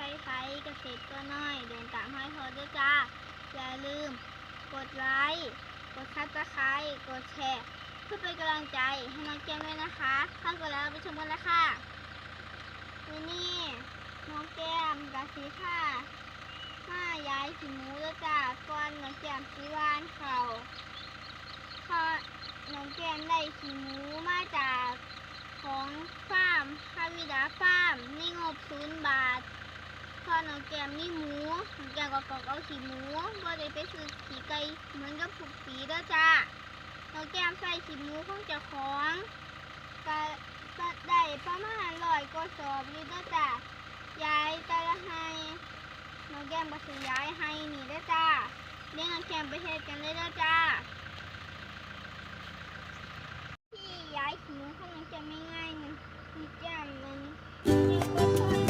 ช้ไทยเกษตรตัวน้อย เดินตามให้พอด้วยจ้า อย่าลืม กดไลค์ กดซับสไครต์กดแชร์ เพื่อเป็นกำลังใจให้น้องแก้มด้วยนะคะถ้ากดแล้วไปชมกันเลยค่ะวันนี้น้องแก้มกับสีค่ะมาย้ายสีหมูแล้วจ้าก่อนน้องแก้มสีวานเขาพอน้องแก้มได้สีหมูมาจากของฟาร์มคาวิดาฟาร์มในงบศูนย์บาท พอน้องแก้มมีหมูน้องแก้มก็กอกเอาขีหมูบ่ได้ไปซื้อขีไก่เหมือนกับผูกปีเด้อจ้าน้องแก้มใส่ขีหมูของเจ้าของก็ได้ประมาณร้อยกว่าสอบอยู่เด้อจ้าย้ายแต่ละให้น้องแก้มก็สิย้ายให้นี่เด้อจ้าเลี้ยงน้องแก้มไปเฮ็ดกันเลยเด้อจ้าที่ย้ายขีหมูของน้องแก้มไม่ง่ายมันน้องแก้มมันยังบ่ค่อย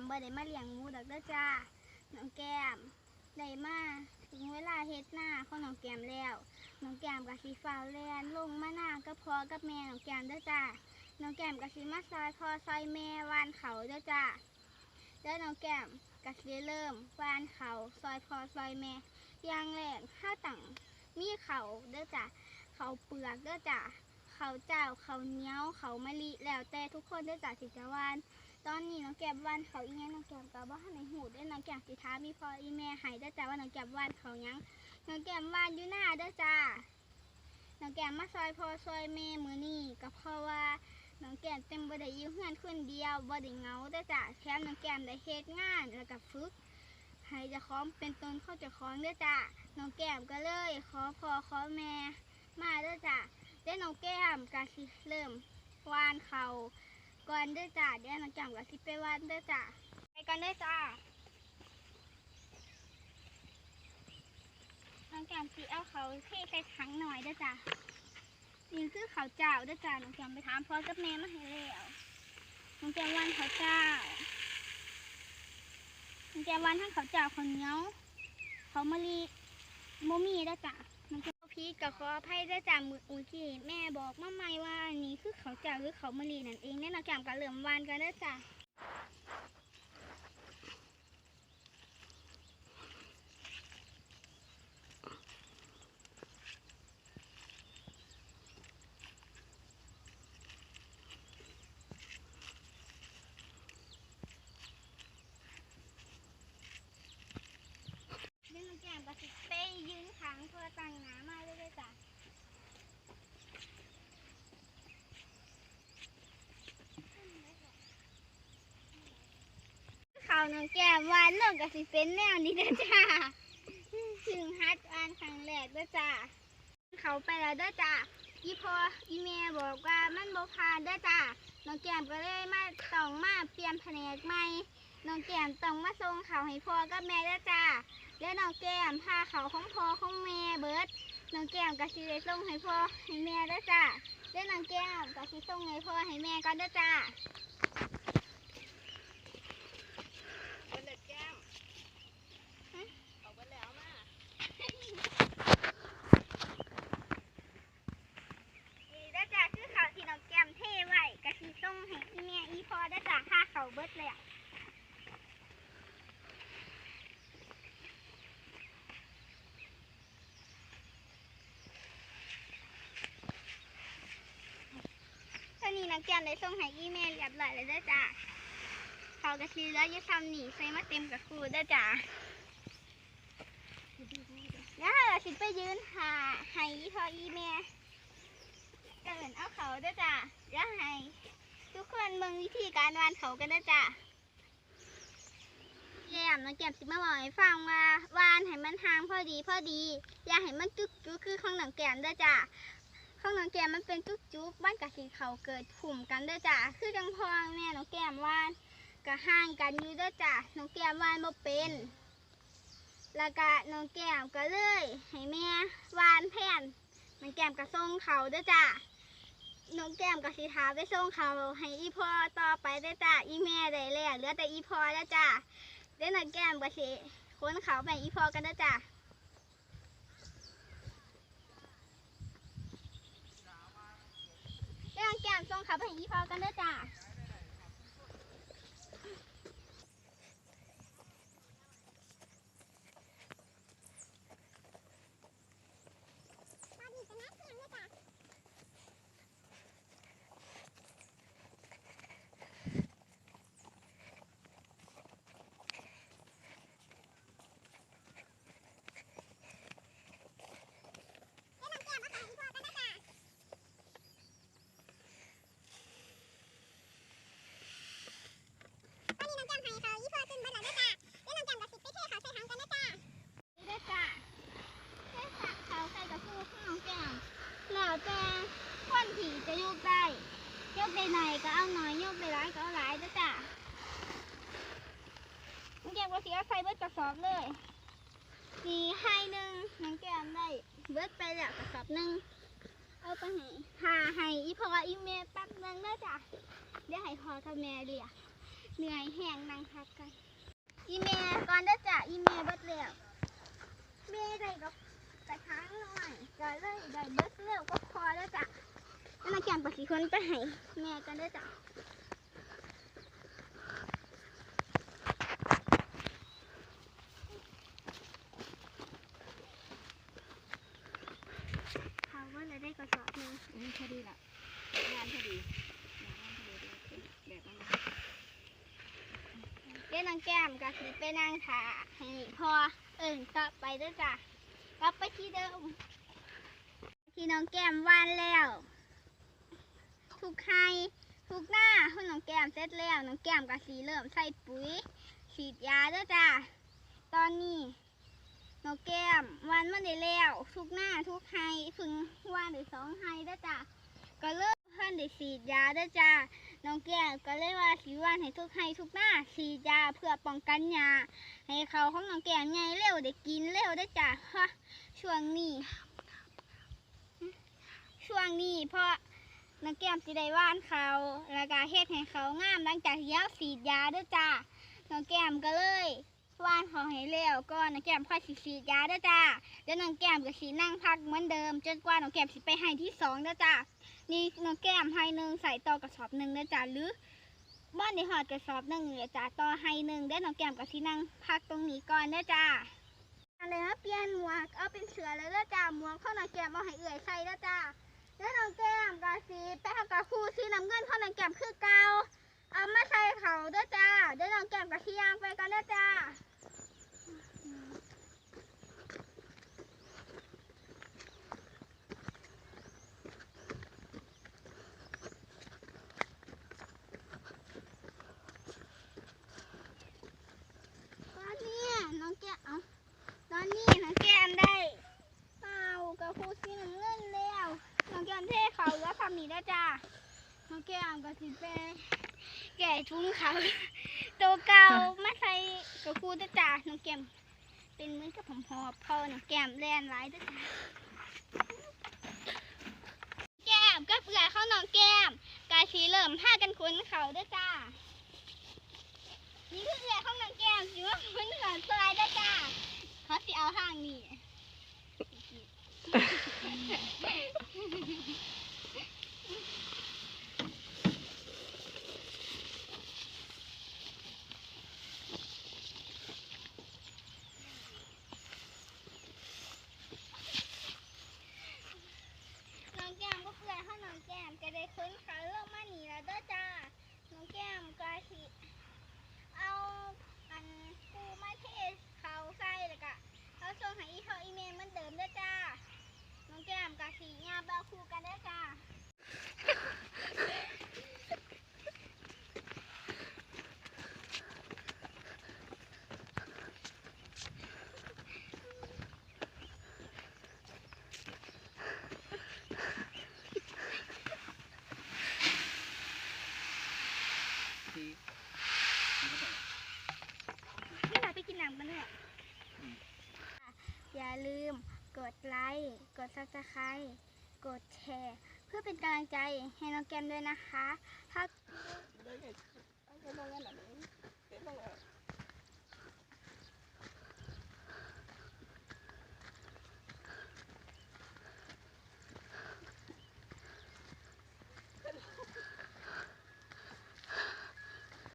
มบ่ได้มาเลี้ยงหมูดอกเด้อจ้าน้องแก้มได้มาถึงเวลาเฮ็ดหน้าของน้องแก้มแล้วน้องแก้มก็สิฟ้าวแล่นลงมาหน้าก็พอกับแม่น้องแก้มเด้อจ้าน้องแก้มก็สิมาซอยพอซอยแม่วานเขาเด้อจ้าแล้วน้องแก้มก็สิเริ่มวานเขาซอยพอซอยแม่อย่างแรกข้าวตังมีเขาเด้อจ้ะเขาเปลือกเด้อจ้ะเขาเจ้าเขาเนี้ยวเขามะลิแล้วแต่ทุกคนเด้อจ้ะสิจวาน ตอนนี้น้องแก้มวานเขาอีหยังน้องแก้มก็บ่ทันได้ฮู้เด้อน้องแก้มสิถามมีพ่ออีแม่ให้เด้อจ้ะว่าน้องแก้มวานเขาหยังน้องแก้มวานอยู่หน้าเด้อจ้ะน้องแก้มมาซอยพ่อซอยแม่มื้อนี้ก็เพราะว่าน้องแก้มเต็มบ่ได้อยู่เฮือนคนเดียวบ่ได้เหงาเด้อจ้ะแถมน้องแก้มได้เฮ็ดงานแล้วก็ฝึกให้เจะคล้าของเป็นตนเข้าเจะคล้าของเด้อจ้ะน้องแก้มก็เลย ขอพ่อขอแม่มาเด้อจ้ะเดี๋ยวน้องแก้มก็สิเริ่มวานเขา ก่อนด้อจ้ะเดี๋ยวน้องแก้มก็สิไปวานด้อจ้ะไปกันด้อจ้ะน้องแก้มสิเอาเขาเทใส่ถังหน่อยด้อจ้ะนี่คือเขาเจ้าด้อจ้ะน้องแก้มไปถามพ่อกับแม่มาให้แล้วน้องแก้มวานเขาเจ้ามันแกวันทั้งเขาเจ้าข้าเนี้ยเขามะลิโมมีได้อจ้ะ มันก็ขออภัยได้อจ้ะมืออุ้ยที่แม่บอกมาใหม่ว่าอันนี้คือเขาวเจ้าหรือเขาวมะลินั่นเองแน่นอนจำกับเหลื่อมวานกันได้อจ้ะเดี๋ยวน้องแกมก็สิไปยืนขังเพื่อตั้งหนามาเลยได้อจ้ะเขาว น้องแก้มวานโลกก็สิเป็นแนวนี้เด้จ้าถึงฮัดวานครั้งแรกด้อจ้าเขาไปแล้วด้อจ้าอีพออีเมลบอกว่ามันบ่ผ่านด้อจ้าน้องแก้มก็เลยมาต้องมาเปลี่ยนแผนกใหม่น้องแก้มต้องมาส่งเขาให้พ่อกับแม่ด้อจ้าแล้วน้องแก้มพาเขาของพ่อของแม่เบิร์ดน้องแก้มก็สิได้ส่งให้พ่อให้แม่ด้อจ้าแล้วน้องแก้มก็สิส่งให้พ่อให้แม่ก่อนเด้อจ้า เป็นเด็กแก้มเอาไปแล้วมา นี่เด้อจ้าคือเขาวที่น้องแก้มเท ก็สิส่งให้อีแม่อีพอเด้จ้าค่าเขาเบิดเลยอะตอนนี้นักเรียนได้ส่งให้อีเมลเรียบร้อยแล้วเด้จ้าเขากะชีแล้วยึดทำหนีใส่มาเต็มกับครูเด้จ้าแล้วเราสิไปยืนหาให้อีพออีเมล เกินเอาเขาเด้อจ้าแล้วให้ทุกคนเบิ่งวิธีการวานเขากันด้จ้าแก้มน้องแก้มสิมาบอกให้ฟังว่าวานให้มันทางพอดีพอดี อย่าให้มันจุกจุกคือของหน้องแก้มเด้อจ้าข้างน้องแก้มมันเป็นจุกจุกบ้านกับสีเขาเกิดผุ่มกันเด้อจ้ะคือจังพอแม่น้องแก้มวานก็ห่างกันอยู่เด้อจ้ะน้องแก้มวานบ่เป็นแล้วก็น้องแก้มก็เลยให้แม่วานแผ่นน้องแก้มก็ส่งเขาเด้อจ้ะ น้องแก้มกับสิทาไปส่งเขาให้อีพ่อต่อไปได้จ้ะอีแม่ได้แล้วเหลือแต่อีพ่อแล้วจ้ะเด้น้องแก้มกับสิค้นเขาไปอีพ่อกันเด้จ้ะเรนน้องแก้มส่งเขาไปให้อีพ่อกันเด้จ้า นี่เด้อจ้าเทสักเขาใส่กระพูข้างแก้มแล้วแต่คนผีจะยกได้ยกได้หน่อยก็เอาหน่อยยกได้หลายก็เอาหลายเด้อจ้าน้องแก้มก็เสียใส่เบิดกระสอบเลยสีให้หนึ่งน้องแก้มได้เบิดไปแล้วกระสอบหนึ่ง หาให้อีพ่ออีแม่แป๊บหนึงเด้อจ้ะเดี๋ยวให้พอกับแม่เรียกเหนื่อยแห้งนั่งพักกันอีเมลก่อนเด้อจ้ะอีเมลเบิดแล้วเมลได้กับกระถางหน่อยก็เลยได้เบิดแล้วก็พอแล้วจ้ะแล้วมาแกมปฏิคนไปให้แม่กันเด้อจ้ะเขา ก็เลยได้กระสอบหนึงอืมพอดีละงานพอดีงานพอดีแบบนั้นนะเล่นนางแก้มก็สิไปนั่งถาให้พอเอิ่นต่อไปด้อจ้ะกลับไปที่เดิม ที่น้องแก้มวานแล้ว ทุกไฮทุกหน้าคุณน้องแก้มเสร็จแล้วน้องแก้มก็สีเริ่มใส่ปุ๋ยฉีดยาด้อจ้ะตอนนี้ น้องแก้มวันมันได้แล้ว ทุกหน้าทุกไฮพึงวานได้สองไฮด้จ้ะก็เริ่มเพิ่นได้ฉีดยาด้จ้ะน้องแก้วก็เลยว่าสีวันให้ทุกให้ทุกหน้าสีดยาเพื่อป้องกันยาให้เขาของน้องแก้วใหญ่เร็วได้กินเร็วได้จ้ะฮะช่วงนี้ ช่วงนี้เพราะน้องแก้มสิได้ว่านเขาแล้วก็เฮ็ดให้เขางามหลังจากที่ยาสีดยาด้วยจ้ะน้องแก้มก็เลย ว่านเขาให้เร็วก่อนน้องแก้มค่อยสิฉีดยาเด้วยจ้ะเดี๋ยวน้องแก้มก็สินั่งพักเหมือนเดิม จนกว่าน้องแก้มสิไปให้ที่สองเด้อจ้ะนี่น้องแก้มให้หนึ่งใส่ต่อกระสอบหนึ่งนะจ๊ะหรือบ้านในหอดกระสอบหนึ่งเนี่ยจ้ะต่อให้หนึ่งได้น้องแก้มกับที่นั่งพักตรงนี้ก่อนนะจ้ะอะไรนะเปลี่ยนหมวกเอาเป็นเสือแล้วนะจ้ะหมวกเข้าน้องแก้มเอาให้เอื่อยใส่นะจ้ะแล้วน้องแก้มกะสีไปทำกับครูสีน้ำเงินเข้าน้องแก้มคือเกาเอามาใส่เขาเด้อจ้าเดี๋ยวน้องแก้มกับที่ยางไปกันนะจ้าตอนนี้น้องแก้มเอาตอนนี้น้องแก้มได้เอากับครูสีน้ำเงินแล้วน้องแก้ม เท่เขาแล้วทำนี้นะจ้าน้องแก้มกับสีเปแก่ทุ่งเขาตัวเก่ามาใส่กับครูด้จ้าน้องแก้มเป็นเหมือนกับผมหอบพอน้องแก้มแลนหลายด้จ้าแก้มก็เปลือยเข้าน้องแก้มกายสีเริ่มผ้ากันคุ้นเขาด้วยจ้านี่คือเปลือยเข้าน้องแก้มสิว่าคุ้นเขาซอยด้วยจ้าเขาสิเอาห้างนี่ น้องแก้มก็เพื่อนให้น้องแก้มก็ได้ค้นเขาเรื่องมาหนีแล้วเด้อจ้า น้องแก้มก็สิเอาอันกูมาเทเขาใส่แล้วก็เอาส่งให้อีเขาอีเมลเหมือนเดิมเด้อจ้า แก้มกับสิยาเบาคู่กันได้จ้า ที่ ไม่อยากไปกินหนังมันเนี่ยอย่าลืมก ดไลค์ กดซับสไคร b ์กดแชร์ เพื่อเป็นกำลังใจให้น้องแก้มด้วยนะคะ ถ้า เดี๋ยวเดี๋ยวเอาไปลงกันหน่อยเดี๋ยวลงเอา